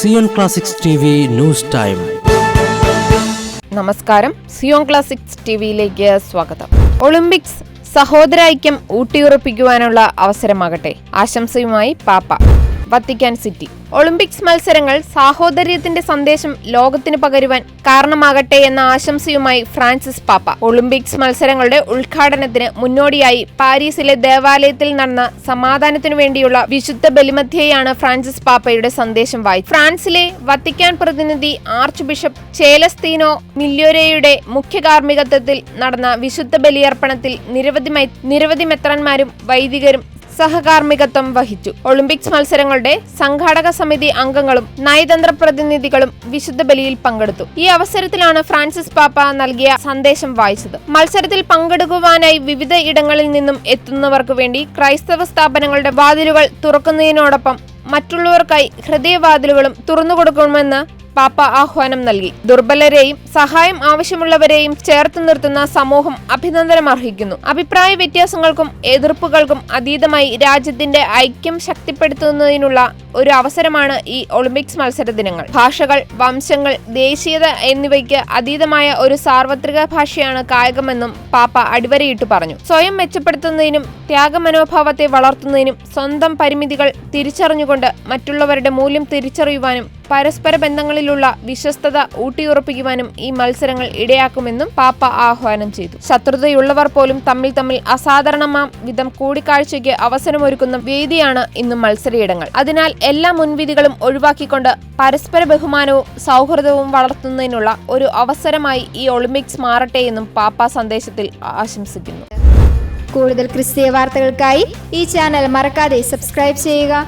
Zion classics T news time. നമസ്കാരം. Zion classics ടിവിയിലേക്ക് സ്വാഗതം. ഒളിമ്പിക്സ് സഹോദരൈക്യം ഊട്ടിയുറപ്പിക്കുവാനുള്ള അവസരമാകട്ടെ. ആശംസയുമായി പാപ്പ. Vatican city. ഒളിമ്പിക്സ് മത്സരങ്ങൾ സാഹോദര്യത്തിന്റെ സന്ദേശം ലോകത്തിന് പകരുവാൻ കാരണമാകട്ടെ എന്ന ആശംസയുമായി ഫ്രാൻസിസ് പാപ്പ. ഒളിമ്പിക്സ് മത്സരങ്ങളുടെ ഉദ്ഘാടനത്തിന് മുന്നോടിയായി പാരീസിലെ ദേവാലയത്തിൽ നടന്ന സമാധാനത്തിനു വേണ്ടിയുള്ള വിശുദ്ധ ബലിമധ്യയാണ് ഫ്രാൻസിസ് പാപ്പയുടെ സന്ദേശം വായി. ഫ്രാൻസിലെ വത്തിക്കാൻ പ്രതിനിധി ആർച്ച് ബിഷപ്പ് ചേലസ്തീനോ മില്യോരയുടെ മുഖ്യ കാർമ്മികത്വത്തിൽ നടന്ന വിശുദ്ധ ബലിയർപ്പണത്തിൽ നിരവധി നിരവധി മെത്രന്മാരും വൈദികരും സഹകാർമ്മികത്വം വഹിച്ചു. ഒളിമ്പിക്സ് മത്സരങ്ങളുടെ സംഘാടക സമിതി അംഗങ്ങളും നയതന്ത്ര പ്രതിനിധികളും വിശുദ്ധ ബലിയിൽ പങ്കെടുത്തു. ഈ അവസരത്തിലാണ് ഫ്രാൻസിസ് പാപ്പ നൽകിയ സന്ദേശം വായിച്ചത്. മത്സരത്തിൽ പങ്കെടുക്കുവാനായി വിവിധ ഇടങ്ങളിൽ നിന്നും എത്തുന്നവർക്ക് വേണ്ടി ക്രൈസ്തവ സ്ഥാപനങ്ങളുടെ വാതിലുകൾ തുറക്കുന്നതിനോടൊപ്പം മറ്റുള്ളവർക്കായി ഹൃദയവാതിലുകളും തുറന്നുകൊടുക്കണമെന്ന് പാപ്പ ആഹ്വാനം നൽകി. ദുർബലരെയും സഹായം ആവശ്യമുള്ളവരെയും ചേർത്ത് നിർത്തുന്ന സമൂഹം അഭിനന്ദനം അർഹിക്കുന്നു അഭിപ്രായ വ്യത്യാസങ്ങൾക്കും എതിർപ്പുകൾക്കും അതീതമായി രാജ്യത്തിന്റെ ഐക്യം ശക്തിപ്പെടുത്തുന്നതിനുള്ള ഒരു അവസരമാണ് ഈ ഒളിമ്പിക്സ് മത്സര ദിനങ്ങൾ. ഭാഷകൾ വംശങ്ങൾ ദേശീയത എന്നിവയ്ക്ക് അതീതമായ ഒരു സാർവത്രിക ഭാഷയാണ് കായികമെന്നും പാപ്പ അടിവരയിട്ട് പറഞ്ഞു. സ്വയം മെച്ചപ്പെടുത്തുന്നതിനും ത്യാഗമനോഭാവത്തെ വളർത്തുന്നതിനും സ്വന്തം പരിമിതികൾ തിരിച്ചറിഞ്ഞുകൊണ്ട് മറ്റുള്ളവരുടെ മൂല്യം തിരിച്ചറിയുവാനും പരസ്പര ബന്ധങ്ങളിലുള്ള വിശ്വസ്തത ഊട്ടിയുറപ്പിക്കുവാനും ഈ മത്സരങ്ങൾ ഇടയാക്കുമെന്നും പാപ്പ ആഹ്വാനം ചെയ്തു. ശത്രുതയുള്ളവർ പോലും തമ്മിൽ തമ്മിൽ അസാധാരണമാം വിധം കൂടിക്കാഴ്ചയ്ക്ക് അവസരമൊരുക്കുന്ന വേദിയാണ് ഇന്ന് മത്സരയിടങ്ങൾ. അതിനാൽ എല്ലാ മുൻവിധികളും ഒഴിവാക്കിക്കൊണ്ട് പരസ്പര ബഹുമാനവും സൗഹൃദവും വളർത്തുന്നതിനുള്ള ഒരു അവസരമായി ഈ ഒളിമ്പിക്സ് മാറട്ടെ എന്നും പാപ്പ സന്ദേശത്തിൽ ആശംസിക്കുന്നു. കൂടുതൽ ക്രിസ്തീയ വാർത്തകൾക്കായി ഈ ചാനൽ മറക്കാതെ സബ്സ്ക്രൈബ് ചെയ്യുക.